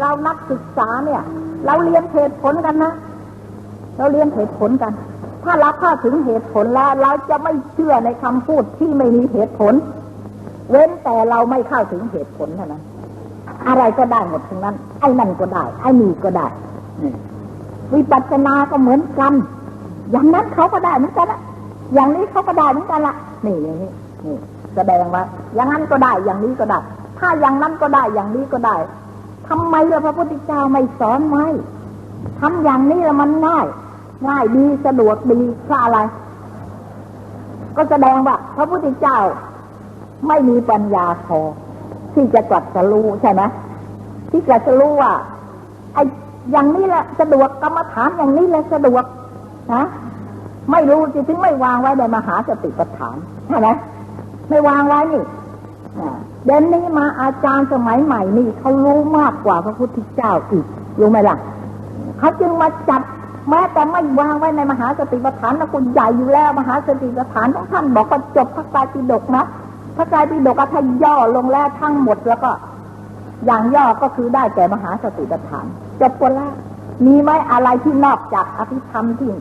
เรานักศึกษาเนี่ย เราเรียนเหตุผลกันนะ เราเรียนเหตุผลกัน ถ้าเราเข้าถึงเหตุผลแล้ว เราจะไม่เชื่อในคำพูดที่ไม่มีเหตุผล เว้นแต่เราไม่เข้าถึงเหตุผลเท่านั้น อะไรก็ได้หมดทั้งนั้น ไอ้นั่นก็ได้ ไอ้นี่ก็ได้วิปัสสนาก็เหมือนกัน อย่างนั้นเขาก็ได้เหมือนกันละอย่างนี้เขาก็ได้เหมือนกันละนี่นี่นี่นี่แสดงว่า อย่างนั้นก็ได้ อย่างนี้ก็ได้ ถ้าอย่างนั้นก็ได้ อย่างนี้ก็ได้ ทำไมล่ะพระพุทธเจ้าไม่สอนไว้ทำอย่างนี้ล้วมันง่ายง่ายดีสะดวกดีเพราะอะไร ก็แสดงว่า พระพุทธเจ้าไม่มีปัญญาพอที่จะตรัสรู้ใช่ไหมที่ตรัสรู้ว่าไอ้อย่างนี้แหละสะดวกกรรมฐานอย่างนี้แหละสะดวกนะไม่รู้จริงๆไม่วางไว้ในมหาสติปัฏฐานใช่ไหมไม่วางไว้นี่ เดนนี้มาอาจารย์สมัยใหม่นี่เขารู้มากกว่าพระพุทธเจ้าอีกรู้ไหมล่ะเขาจึงมาจับแม้แต่ไม่วางไว้ในมหาสติปัฏฐานนะคุณใหญ่อยู่แล้ว มหาสติปัฏฐานของท่านบอกว่าจบพระไตรปิฎกนะพระไตรปิฎกถ้าย่อลงแล้วทั้งหมดแล้วก็ อย่างย่อก็คือได้แก่มหาสติปัฏฐานจบหมดแล้วมีไหมอะไรที่นอกจากอภิธรรมที่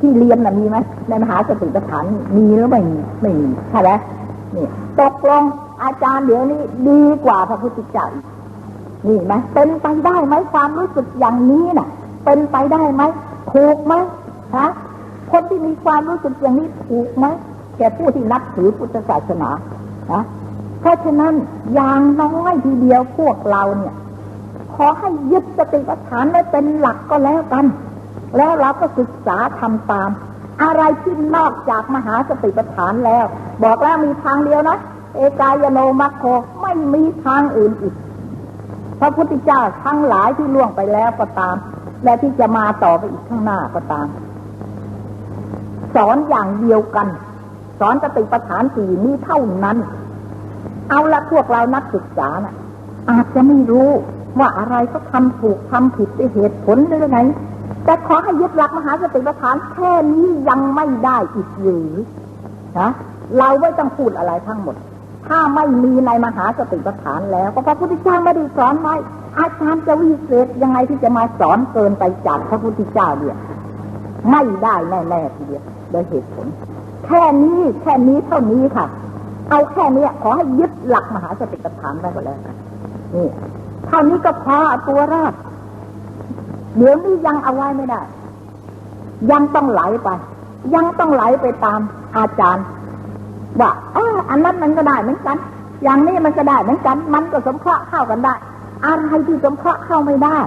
ที่เรียนน่ะมีไหมในมหาสติปัฏฐานมีหรือไม่มีไม่มีใช่ไหม นี่ตกลงอาจารย์เดี๋ยวนี้ดีกว่าพระพุทธเจ้านี่ไหมเป็นไปได้ไหมความรู้สึกอย่างนี้น่ะ เป็นไปได้ไหมถูกไหมฮะคนที่มีความรู้สึกอย่างนี้ถูกไหมแก่ผู้ที่นับถือพุทธศาสนาฮะเพราะฉะนั้นอย่างน้อยทีเดียวพวกเราเนี่ย ขอให้ยึดสติปัฏฐานไว้เป็นหลักก็แล้วกัน แล้วเราก็ศึกษาทำตาม อะไรที่นอกจากมหาสติปัฏฐานแล้ว บอกแล้วมีทางเดียวนะ เอกายโนมัคโคไม่มีทางอื่นอีก พระพุทธเจ้าทั้งหลายที่ล่วงไปแล้วก็ตาม และที่จะมาต่อไปอีกข้างหน้าก็ตาม สอนอย่างเดียวกัน สอนสติปัฏฐานสี่นี้เท่านั้น เอาละพวกเรานักศึกษานะ่ะอาจจะไม่รู้ว่าอะไรก็ทำถูกทำผิดด้วยเหตุผลหรือไง แต่ขอให้ยึดหลักมหาสติปัฏฐานแค่นี้ยังไม่ได้อีกหรือนะเราไม่ต้องพูดอะไรทั้งหมด ถ้าไม่มีในมหาสติปัฏฐานแล้วก็พระพุทธเจ้าไม่ได้สอนไว้อาจารย์จะวิเศษยังไงที่จะมาสอนเกินไปจากพระพุทธเจ้าเนี่ยไม่ได้แน่ๆทีเดียวโดยเหตุผล แค่นี้แค่นี้เท่านี้ค่ะ เอาแค่นี้ขอให้ยึดหลักมหาสติปัฏฐานไว้ก็แล้วกันนี่เท่านี้ก็พอตัวแรก เดี๋ยวนี้ยังเอาไว้ไม่ได้ ยังต้องไหลไป ยังต้องไหลไปตามอาจารย์ว่าออันนั้นมันก็ได้เหมือนกัน อย่างนี้มันก็ได้เหมือนกัน มันก็สมเคราะห์เข้ากันได้อะไรที่สมเคราะห์เข้าไม่ได้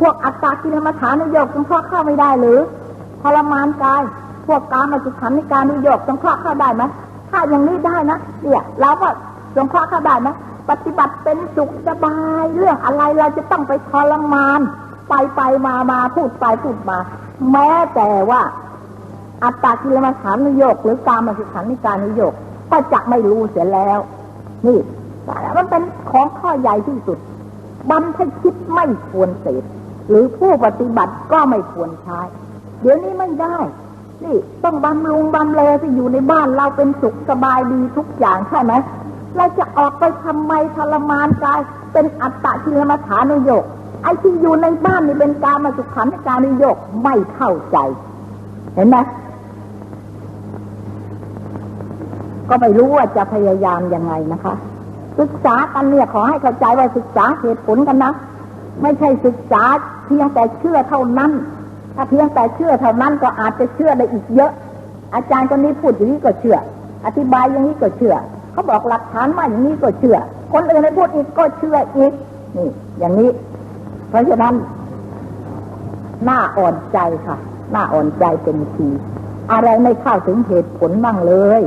พวกอัตตากิลมัฐานุโยกสมเคราะห์เข้าไม่ได้หรือทรมานกาย พวกกามาสุขันในการนุโยกสมเคราะห์เข้าได้ไหมถ้าอย่างนี้ได้นะเนี่ยเราก็สมเคราะห์เข้าได้ไหมปฏิบัติเป็นสุขสบายเรื่องอะไรเราจะต้องไปทรมาน ไปไปมามาพูดไปพูดมา แม้แต่ว่า อัตตากิลมัฐานุโยก หรือการมาสุขันในการนุโยก ก็จะไม่รู้เสียแล้ว นี่มันเป็นของข้อใหญ่ที่สุดบรรพชิตไม่ควรเสพหรือผู้ปฏิบัติก็ไม่ควรใช้ เดี๋ยวนี้ไม่ได้ นี่ต้องบำรุงบำเลที่อยู่ในบ้านเราเป็นสุขสบายดีทุกอย่างใช่ไหมเราจะออกไปทำไมทรมานกายเป็นอัตตะกิลมัฐานโยก ไอ้ที่อยู่ในบ้านนี่เป็นการมาสุขันการนุโยกไม่เข้าใจ เห็นไหมก็ไม่รู้ว่าจะพยายามยังไงนะคะ ศึกษากันเนี่ยขอให้เข้าใจว่าศึกษาเหตุผลกันนะ ไม่ใช่ศึกษาเพียงแต่เชื่อเท่านั้น ถ้าเพียงแต่เชื่อเท่านั้นก็อาจจะเชื่อได้อีกเยอะ อาจารย์คนนี้พูดอย่างนี้ก็เชื่อ อธิบายอย่างนี้ก็เชื่อ เขาบอกหลักฐานมาอย่างนี้ก็เชื่อ คนอื่นในพูดอีกก็เชื่ออีกนี่ อย่างนี้ เพราะฉะนั้นหน้าอ่อนใจค่ะ หน้าอ่อนใจเป็นที อะไรไม่เข้าถึงเหตุผลบ้างเลย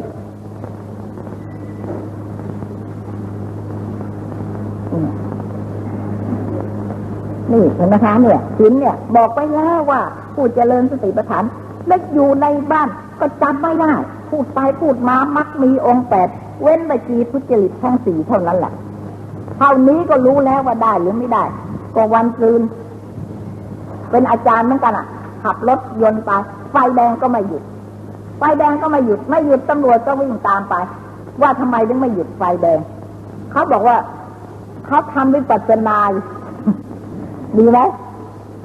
นี่เห็นไหมคะเนี่ยศีลเนี่ย บอกไปแล้วว่าผู้เจริญสติปัฏฐานเล็กอยู่ในบ้านก็จำไม่ได้ พูดไปพูดมามักมีองค์แปด เว้นไปจีพุจริตทั้งสี่เท่านั้นแหละเท่านี้ก็รู้แล้วว่าได้หรือไม่ได้ ก็วันคืน เป็นอาจารย์เหมือนกันอะ ขับรถยนต์ไปไฟแดงก็ไม่หยุด ไฟแดงก็ไม่หยุด ไม่หยุดตำรวจก็วิ่งตามไป ว่าทำไมถึงไม่หยุดไฟแดง เขาบอกว่าเขาทำวิปัสสนาดีไหม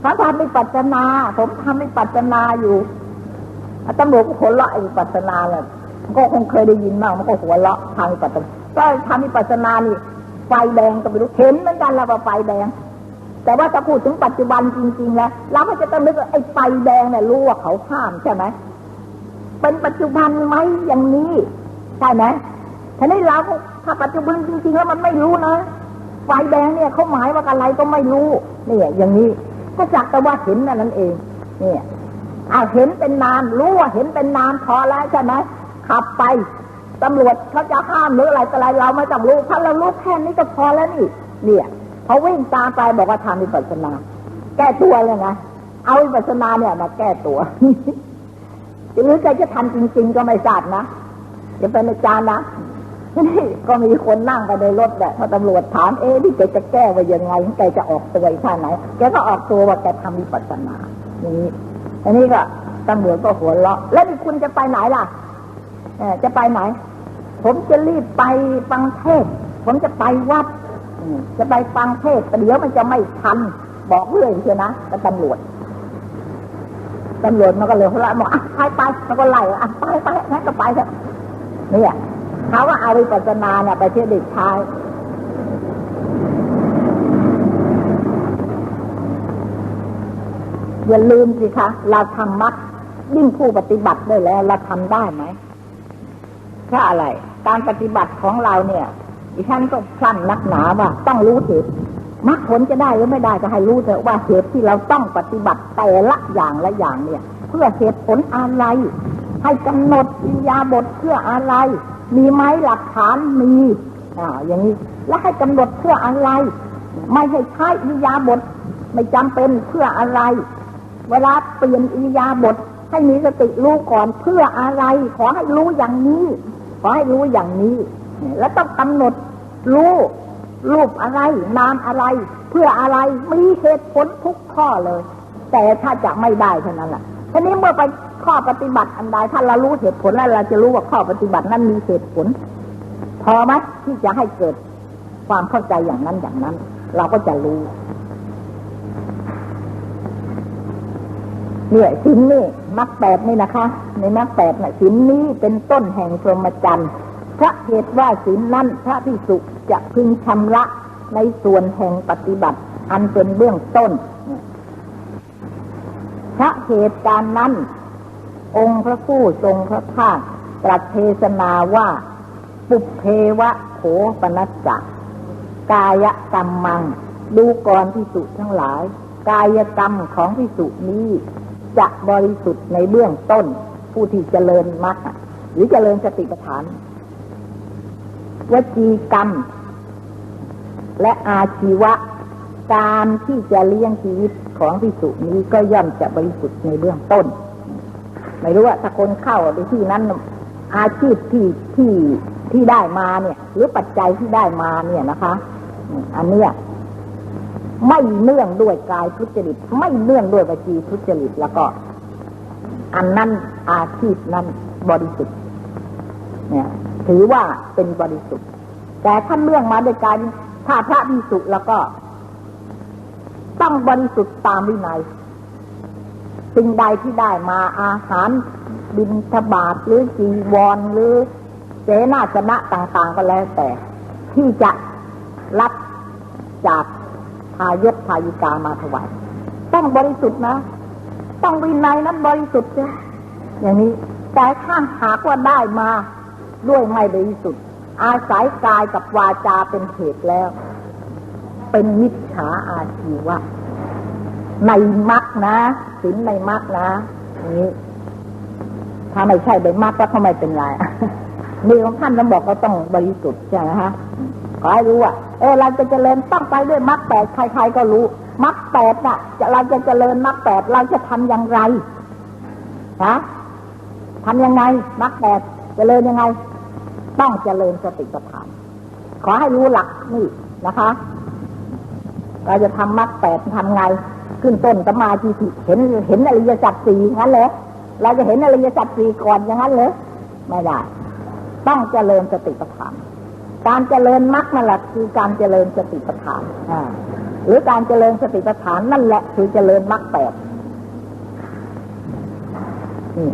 เขาทำวิปัสสนา ผมทำวิปัสสนาอยู่ตำรวจก็หัวเราะวิปัสสนาแหละก็คงเคยได้ยินบ้างมันก็หัวเราะทำวิปัสสนาก็ทำวิปัสสนานี่ไฟแดงก็ไม่รู้เห็นเหมือนกันแล้วว่าไฟแดง แต่ว่าถ้าพูดถึงปัจจุบันจริง ๆ แล้วเราก็จะต้องนึกว่าไอ้ไฟแดงเนี่ยรู้ว่าเขาห้ามใช่ไหมเป็นปัจจุบันไหมอย่างนี้ใช่ไหมทีนี้เราถ้าปัจจุบันจริง ๆ แล้วมันไม่รู้นะไฟแดงเนี่ยเขาหมายว่าอะไรก็ไม่รู้เนี่ยอย่างนี้ก็สักแต่ว่าเห็นนั่นเอง เนี่ยอาเห็นเป็นนามรู้ว่าเห็นเป็นนามพอแล้วใช่ไหมขับไปตำรวจเขาจะห้ามหรืออะไรอะไรเราไม่ต้องรู้ถ้าเรารู้แค่นี้ก็พอแล้วนี่ เนี่ย เขาวิ่งตามไปบอกว่าทำวิปัสสนา แก้ตัวเลยนะเอาวิปัสสนาเนี่ยมาแก้ตัวหรือใครจะทำจริง ๆ ก็ไม่ทราบนะอย่าเป็นจารย์นะนี่ก็มีคนนั่งไปในรถแหละพอตำรวจถามเอ๊ะนี่แกจะแก้ว่ายังไงแกจะออกตัวอีกท่าไหนแกก็ออกตัวว่าแกทำวิปัสสนาอย่างนี้อันนี้ก็ตำรวจก็หัวเราะ แล้วนี่คุณจะไปไหนล่ะจะไปไหน ผมจะรีบไปฟังเทศ ผมจะไปวัด จะไปฟังเทศแต่เดี๋ยวมันจะไม่ทัน บอกเรื่อยเชียนะกับตำรวจตำรวจมันก็เลยเราะบอกอะไปไปมันก็ไล่อะไปไปงั้นก็ไปเถอะเนี่ยเขาว่าเอาวิปัสสนาเนี่ยไปเที่ยวเด็กชายอย่าลืมสิคะเราทำมักยิ่งผู้ปฏิบัติได้แล้ว เราทำได้ไหมถ้าอะไร การปฏิบัติของเราเนี่ย ดิฉันก็สั้นนักหนาว่าต้องรู้เหตุมรรคผลจะได้หรือไม่ได้ก็ให้รู้เถอะว่าเหตุที่เราต้องปฏิบัติแต่ละอย่างละอย่างเนี่ย เพื่อเหตุผลอะไร ให้กำหนดอิรยาบทเพื่ออะไร มีไหมหลักฐานมีอ่าอย่างนี้แล้วให้กำหนดเพื่ออะไร ไม่ให้ใช้อิรยาบทไม่จำเป็นเพื่ออะไร เวลาเปลี่ยนอิริยาบทให้มีสติรู้ก่อนเพื่ออะไร ขอให้รู้อย่างนี้ ขอให้รู้อย่างนี้ แล้วต้องกำหนดรู้รูปอะไร นามอะไร เพื่ออะไรมีเหตุผลทุกข้อเลย แต่ถ้าจะไม่ได้เท่านั้นแหละทีนี้เมื่อไปข้อปฏิบัติอันใดถ้าเรารู้เหตุผลแล้วเราจะรู้ว่าข้อปฏิบัตินั้นมีเหตุผล พอไหมที่จะให้เกิดความเข้าใจอย่างนั้นอย่างนั้น เราก็จะรู้เนี่ยสินนี่มรรคแปดนี่นะคะ ในมรรคแปดน่ะสินนี้เป็นต้นแห่งพรหมจรรย์ พระเหตุว่าสินนั้นพระพิสุจะพึงชำระในส่วนแห่งปฏิบัติ อันเป็นเบื้องต้น พระเหตุการณ์นั้น องค์พระผู้ทรงพระภาคตรัสเทศนาว่า ปุเพวะโขปนัสสะกายกรรมมัง ดูก่อนพิสุทั้งหลาย กายกรรมของพิสุนี้จะบริสุทธิ์ในเบื้องต้น ผู้ที่เจริญมรรคหรือเจริญสติปัฏฐาน วจีกรรม และอาชีวะ การที่จะเลี้ยงชีวิตของพิสุนี้ก็ย่อมจะบริสุทธิ์ในเบื้องต้น ไม่รู้ว่าถ้าคนเข้าในที่นั้น อาชีพที่ที่ที่ได้มาเนี่ย หรือปัจจัยที่ได้มาเนี่ยนะคะ อันเนี้ยไม่เนื่องด้วยกายทุจริต ไม่เนื่องด้วยวจีทุจริตแล้วก็ อันนั้นอาชีพนั้นบริสุทธิ์เนี่ย ถือว่าเป็นบริสุทธิ์ แต่ถ้าเนื่องมาด้วยการถ้าพระพิสุแล้วก็ ต้องบริสุทธิ์ตามวินัยสิ่งใดที่ได้มาอาหารบินทบาทหรือจีวรหรือเสนาสนะต่างๆก็แล้วแต่ ที่จะรับจากทายกทายิกามาถวายต้องบริสุทธิ์นะ ต้องวินัยนั้นบริสุทธิ์เนอย่างนี้แต่ถ้าหากว่าได้มา ด้วยไม่บริสุทธิ์อาศัยกายกับวาจาเป็นเหตุแล้ว เป็นมิจฉาอาชีวะ ในมักนะสินในมักนะนี้ถ้าไม่ใช่ในมักก็ไม่เป็นไรมีของท่านต้องบอกก็ต้องบริสุทธิ์ใช่ไหมฮะขอให้รู้ว่าเออเราจะเจริญต้องไปด้วยมรรคแปดใครๆก็รู้มรรคแปดน่ะเราจะเจริญมรรคแปดเราจะทำอย่างไรฮะทำยังไงมรรคแปด เจริญยังไง ต้องเจริญสติปัฏฐาน ขอให้รู้หลักนี่นะคะ เราจะทำมรรคแปดทำไง ขึ้นต้นสมาธิเห็นเห็นอริยสัจสี่งั้นเลยเราจะเห็นอริยสัจสี่ก่อนอย่างนั้นเลยไม่ได้ ต้องเจริญสติปัฏฐาน การเจริญมรรคนั่นแหละคือการเจริญสติปัฏฐานอ่าหรือการเจริญสติปัฏฐานนั่นแหละคือเจริญมรรคแปดนี่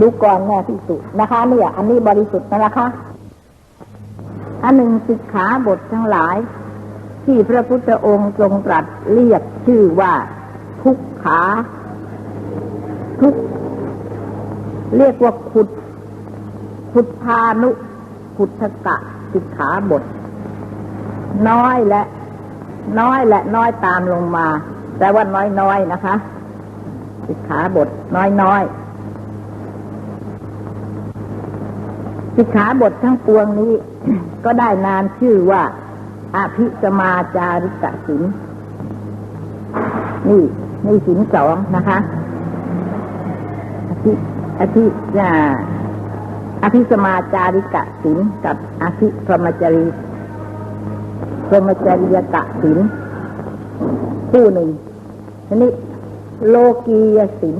ดูก่อนแม่ที่สุดนะคะเนี่ยอันนี้บริสุทธิ์นะคะอันหนึ่งสิกขาบททั้งหลาย ที่พระพุทธองค์ทรงตรัสเรียกชื่อว่า ทุกขา ทุก เรียกว่าขุดพุทธานุพุทกะสิกขาบท น้อยและ น้อยและน้อยตามลงมา แต่ว่าน้อยน้อยนะคะ สิกขาบท น้อยน้อย สิกขาบททั้งปวงนี้ ก็ได้นานชื่อว่าอภิสมาจาริกสินนี่นี่สินสองนะคะ อภิอภิอภิสมาจาริกะสินกับอภิพรหมจรีพรหมจริยกะสินคู่หนึ่งทีนี้โลกียสิน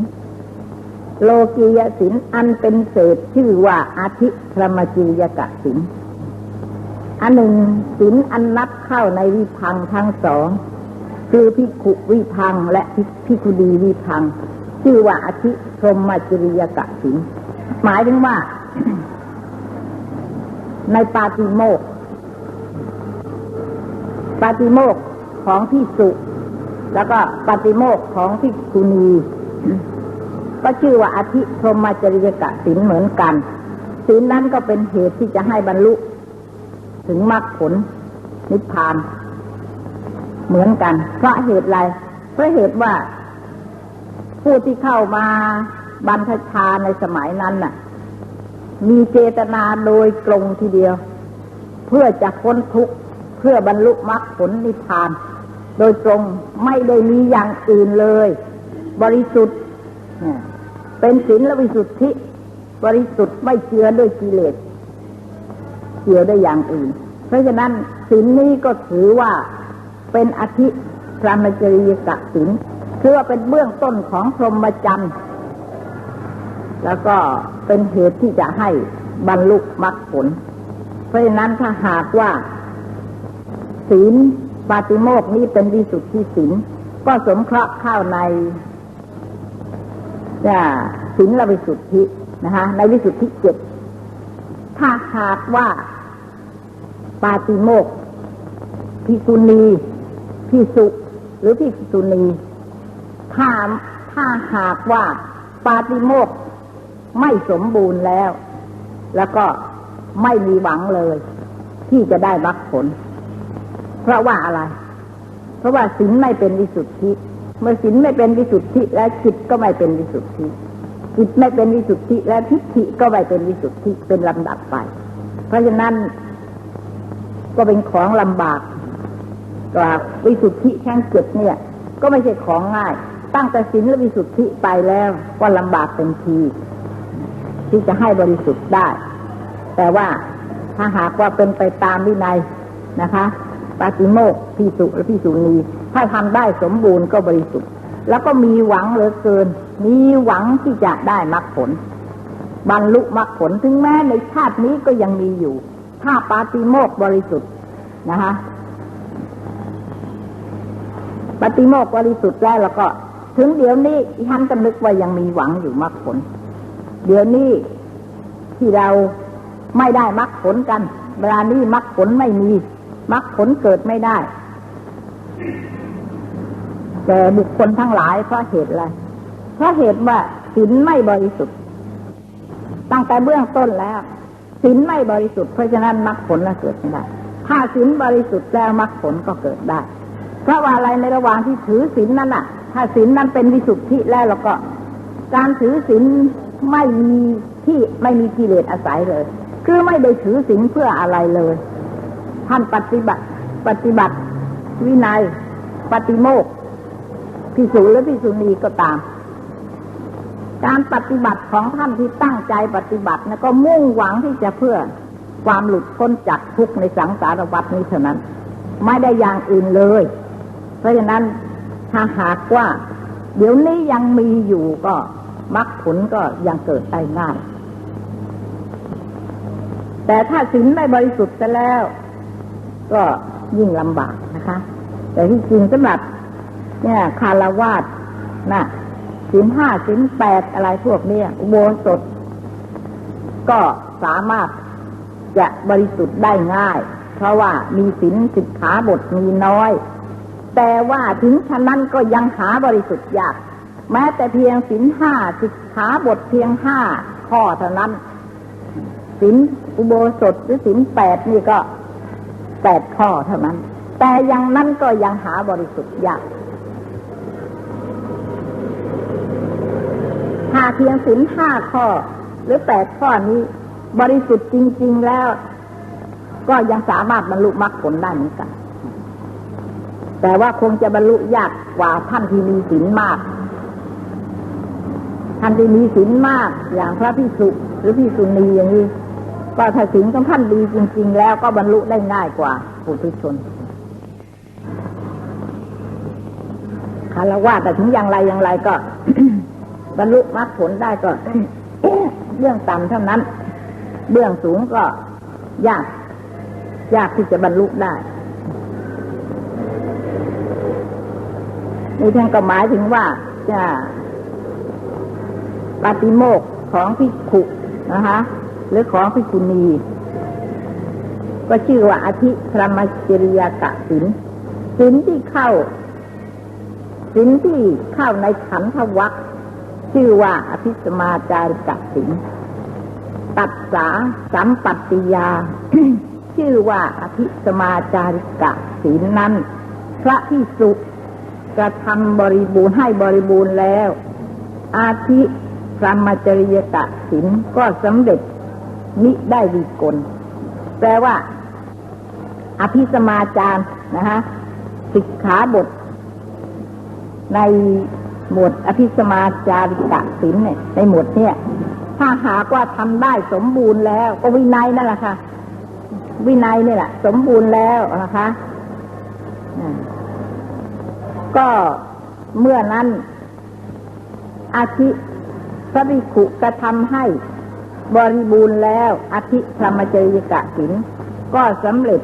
โลกียสินอันเป็นเศษชื่อว่าอาทิพรมจริยกะสินอันหนึ่งสินอันนับเข้าในวิพังทั้งสอง คือพิขุวิพังและพิคุดีวิพัง ชื่อว่าอาทิพรหมจริยกะสินหมายถึงว่า ในปาติโมกปาติโมกของที่สุแล้วก็ปาติโมกของที่คุณี ก็ชื่อว่าอาทิพรหมจริยกะสินเหมือนกันสินนั้นก็เป็นเหตุที่จะให้บรรลุ ถึงมรรคผลนิพพาน เหมือนกัน เพราะเหตุอะไรเพราะเหตุว่า ผู้ที่เข้ามาบรรพชาในสมัยนั้นน่ะ มีเจตนาโดยตรงทีเดียว เพื่อจะพ้นทุกข์เพื่อบรรลุมรรคผลนิพพาน โดยตรงไม่ได้มีอย่างอื่นเลย บริสุทธิ์ เป็นศีลและวิสุทธิ บริสุทธิ์ไม่เชื้อด้วยกิเลสเกี่ยวได้อย่างอื่น เพราะฉะนั้นศีลนี้ก็ถือว่าเป็นอธิพระมจริยกะศีลคือว่าเป็นเบื้องต้นของพรหมจรรย์แล้วก็เป็นเหตุที่จะให้บรรลุมรรคผล เพราะฉะนั้นถ้าหากว่า ศีลปาติโมกนี้เป็นวิสุทธิศีลก็สมเคราะห์เข้าใน ศีลละวิสุทธินะคะในวิสุทธิเจ็ดถ้าหากว่าปาติโมกพิสุณีพิสุหรือพิสุณีถ้าถ้าหากว่าปาติโมกไม่สมบูรณ์แล้ว แล้วก็ไม่มีหวังเลย ที่จะได้รักผล เพราะว่าอะไร เพราะว่าศีลไม่เป็นวิสุทธิ เมื่อศีลไม่เป็นวิสุทธิและจิตก็ไม่เป็นวิสุทธิจิตไม่เป็นวิสุทธิและทิฏฐิก็ไม่เป็นวิสุทธิเป็นลำดับไป เพราะฉะนั้นก็เป็นของลำบากกว่าวิสุทธิแค่เจ็ดเนี่ย ก็ไม่ใช่ของง่าย ตั้งแต่ศีลและวิสุทธิไปแล้วก็ลำบากเป็นทีที่จะให้บริสุทธิ์ได้ แต่ว่าถ้าหากว่าเป็นไปตามวินัยนะคะ ปาติโมกพิสุและพิสุนี ถ้าทำได้สมบูรณ์ก็บริสุทธิ์ แล้วก็มีหวังเหลือเกิน มีหวังที่จะได้มรรคผล บรรลุมรรคผลถึงแม้ในชาตินี้ก็ยังมีอยู่ ถ้าปาติโมกบริสุทธิ์นะคะปฏิโมกบริสุทธิ์แล้วแล้วก็ ถึงเดี๋ยวนี้ท่านก็นึกว่ายังมีหวังอยู่มรรคผล เดี๋ยวนี้ที่เราไม่ได้มรรคผลกันเวลานี้มรรคผลไม่มีมรรคผลเกิดไม่ได้ แต่บุคคลทั้งหลายเพราะเหตุอะไร เพราะเหตุว่าศีลไม่บริสุทธิ์ ตั้งแต่เบื้องต้นแล้วศีลไม่บริสุทธิ์เพราะฉะนั้นมรรคผลละเกิดไม่ได้ ถ้าศีลบริสุทธิ์แล้วมรรคผลก็เกิดได้ เพราะว่าอะไรในระหว่างที่ถือศีลนั้นน่ะ ถ้าศีลนั้นเป็นวิสุทธิแล้วเราก็ การถือศีลไม่มีที่ไม่มีกิเลสอาศัยเลย คือไม่ได้ถือศีลเพื่ออะไรเลย ท่านปฏิบัติ ปฏิบัติ วินัย ปฏิโมก พิสูจและพิสูณีก็ตาม การปฏิบัติของท่านที่ตั้งใจปฏิบัตินะก็มุ่งหวังที่จะเพื่อความหลุดพ้นจากทุกข์ในสังสารวัฏนี้เท่านั้น ไม่ได้อย่างอื่นเลย เพราะฉะนั้นถ้าหากว่า เดี๋ยวนี้ยังมีอยู่ก็มรรคผลก็ยังเกิดได้ง่าย แต่ถ้าศีลไม่บริสุทธิ์ไปแล้ว ก็ยิ่งลำบากนะคะ แต่ที่จริงสำหรับ เนี่ยคารวาสนะสินห้าสินแปดอะไรพวกเนี้ยอุโบสถ ก็สามารถจะบริสุทธิ์ได้ง่าย เพราะว่ามีสินสิกขาบทมีน้อย แต่ว่าถึงฉะนั้นก็ยังหาบริสุทธิ์ยาก แม้แต่เพียงสินห้าสิกขาบทเพียงห้าข้อเท่านั้นสินอุโบสถหรือสินแปดนี่ก็แปดข้อเท่านั้น แต่ยังนั้นก็ยังหาบริสุทธิ์ยากถ้าเพียงสินห้าข้อ หรือแปดข้อนี้ บริสุทธิ์จริง ๆแล้ว ก็ยังสามารถบรรลุมรรคผลได้เหมือนกัน แต่ว่าคงจะบรรลุยากกว่าท่านที่มีศีลมาก ท่านที่มีศีลมากอย่างพระพิสุหรือพิสุณีอย่างนี้ก็ถ้าศีลของท่านดีจริง ๆ แล้วก็บรรลุได้ง่ายกว่าผู้ทุชนคารวะแต่ถึงอย่างไรอย่างไรก็ บรรลุมรรคผลได้ก็เรื่องต่ำเท่านั้นเบื้องสูงก็ยาก ยากที่จะบรรลุได้นี่ท่านก็หมายถึงว่าจะปฏิโมกของพิขุนะคะหรือของพิกุณี ก็ชื่อว่าอธิพรมจริยกะสินสินที่เข้าสินที่เข้าในขันธวัค ชื่อว่าอภิสมาจาริกสินตัดสาสัมปัตติยา ชื่อว่าอภิสมาจาริกสินนั้น พระพิสุกระทำบริบูรณ์ให้บริบูรณ์แล้ว อาทิพรหมจริยกสินก็สำเร็จมิได้วิกล แปลว่า อภิสมาจารนะฮะสิกขาบท ใน หมวดอภิสมาจาริกะสินเนี่ยในหมวดเนี่ย ถ้าหากว่าทำได้สมบูรณ์แล้ว ก็วินัยนั่นแหละค่ะ วินัยนี่แหละสมบูรณ์แล้วนะคะก็เมื่อนั้น อาทิพระบิขุกระทำให้บริบูรณ์แล้วอาทิธรรมจริกะสินก็สำเร็จ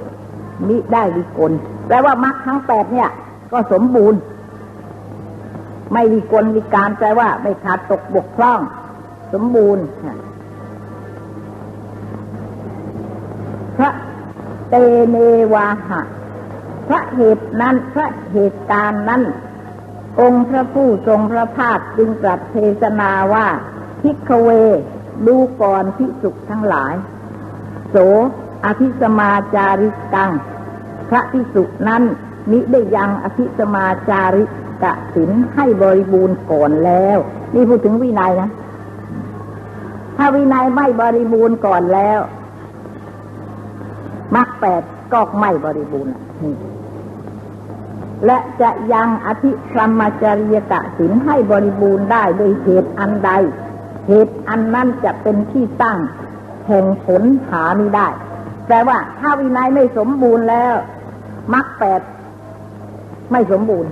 มิได้วิกลแปลว่ามรรคทั้งแปดเนี่ย ก็สมบูรณ์ ไม่วิกลวิการแปลว่า ไม่ขาดตกบกพร่อง สมบูรณ์พระเตเนวาหะ พระเหตุนั้นพระเหตุการณ์นั้น องค์พระผู้ทรงพระภาคจึงตรัสเทศนาว่าพิกเวดูก่อนพิสุขทั้งหลาย โสอภิสมาจาริกัง พระพิสุนั้นมิได้ยังอภิสมาจาริ กะสินให้บริบูรณ์ก่อนแล้ว นี่พูดถึงวินัยนะ ถ้าวินัยไม่บริบูรณ์ก่อนแล้วมรรคแปดก็ไม่บริบูรณ์และจะยังอธิพรหมจริยกะสินให้บริบูรณ์ได้โดยเหตุอันใด เหตุอันนั้นจะเป็นที่ตั้งแห่งผลหาไม่ได้แต่ว่าถ้าวินัยไม่สมบูรณ์แล้วมรรคแปดไม่สมบูรณ์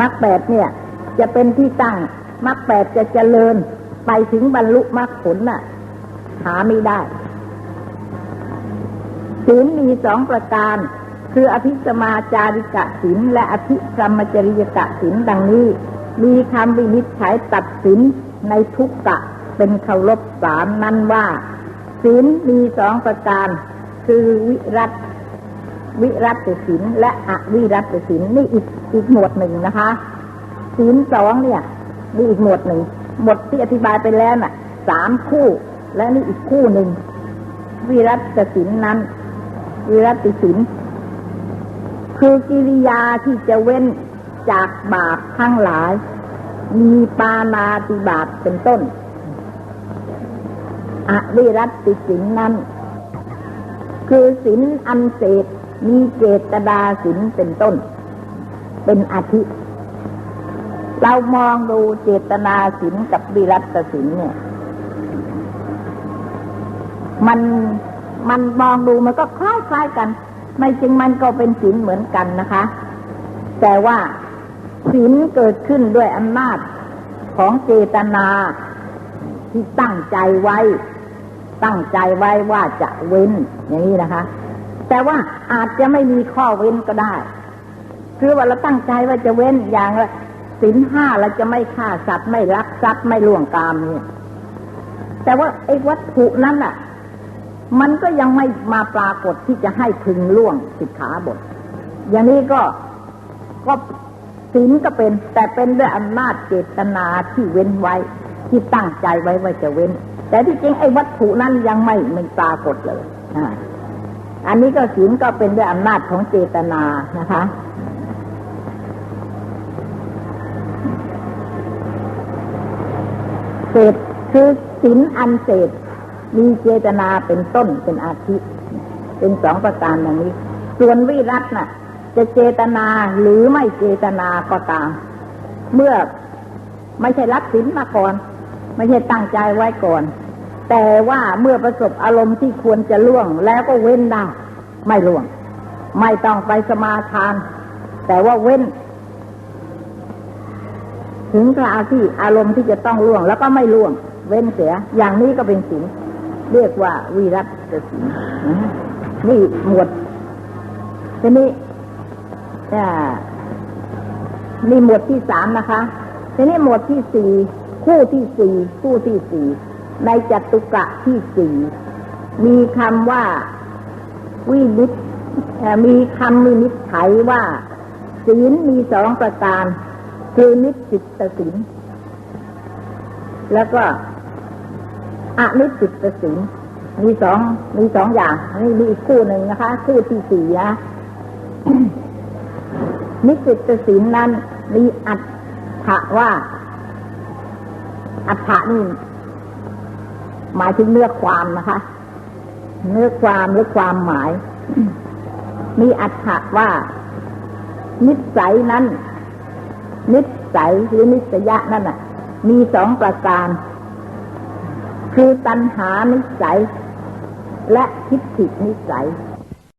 มรรคแปดเนี่ย จะเป็นที่ตั้งมรรคแปดจะเจริญไปถึงบรรลุมรรคผลน่ะ หาไม่ได้ศีลมีสองประการ คืออภิสมาจาริกะศีลและอภิพรหมจริยกะศีลดังนี้ มีคำวินิจฉัยตัดสินในทุกกะเป็นเคารพสามนั้นว่าศีลมีสองประการ คือวิรัต วิรัติศีลและอวิรัติศีลนี่อีกอีกหมวดหนึ่งนะคะศีลสองเนี่ยนี่อีกหมวดหนึ่งหมวดที่อธิบายไปแล้วน่ะสามคู่ และนี่อีกคู่หนึ่งวิรัติศีลนั้น วิรัติศีลคือกิริยาที่จะเว้นจากบาปทั้งหลาย มีปานาติบาตเป็นต้นอวิรัติสินนั้น คือสินอันเศษ มีเจตดาสินเป็นต้น เป็นอาทิ เรามองดูเจตนาสินกับวิรัตสินเนี่ย มันมันมองดูมันก็คล้ายคล้ายกัน ไม่จริงมันก็เป็นสินเหมือนกันนะคะ แต่ว่าศีลเกิดขึ้นด้วยอำนาจของเจตนาที่ตั้งใจไว้ ตั้งใจไว้ว่าจะเว้นอย่างนี้นะคะ แต่ว่าอาจจะไม่มีข้อเว้นก็ได้ คือว่าเราตั้งใจว่าจะเว้นอย่างละสินห้าเราจะไม่ฆ่าสัตว์ไม่ลักทรัพย์ไม่ล่วงกามเนี่ยแต่ว่าไอ้วัตถุนั้นอะ มันก็ยังไม่มาปรากฏที่จะให้พึงล่วงสิกขาบท อย่างนี้ก็ก็ศีลก็เป็นแต่เป็นด้วยอำนาจเจตนาที่เว้นไว้ ที่ตั้งใจไว้ว่าจะเว้น แต่ที่จริงไอ้วัตถุนั้นยังไม่ไม่ปรากฏเลยอ่า อันนี้ก็ศีลก็เป็นด้วยอำนาจของเจตนานะคะ เศษคือศีลอันเศษมีเจตนาเป็นต้นเป็นอาทิ เป็นสองประการอย่างนี้ ส่วนวิรัตน่ะ จะเจตนาหรือไม่เจตนาก็ตาม เมื่อไม่ใช่รับศีลมาก่อน ไม่ใช่ตั้งใจไว้ก่อน แต่ว่าเมื่อประสบอารมณ์ที่ควรจะล่วงแล้วก็เว้นได้ ไม่ล่วง ไม่ต้องไปสมาทาน แต่ว่าเว้น ถึงคราวที่อารมณ์ที่จะต้องล่วง แล้วก็ไม่ล่วง เว้นเสีย อย่างนี้ก็เป็นศีลเรียกว่าวิรัตศีลนะนี่หมวดทีนี้นี่หมวดที่สามนะคะทีนี้หมวดที่สี่คู่ที่สี่คู่ที่สี่ ในจตุกะที่สี่มีคำว่าวินิจมีคำวินิจฉัยว่า ศีลมีสองประการ คือนิสิตศีลแล้วก็อนิสิตศีลมีสองมีสองอย่างนี่มีอีกคู่หนึ่งนะคะ คู่ที่สี่นะนิสิตศีลนั้นมีอัตถะว่า อัตถะนี่ หมายถึงเนื้อความนะคะ เนื้อความหรือความหมาย มีอัตถะว่า นิสัยนั้น นิสัยหรือนิสยะนั่นน่ะ มีสองประการ คือตัณหานิสัย และทิฏฐินิสัย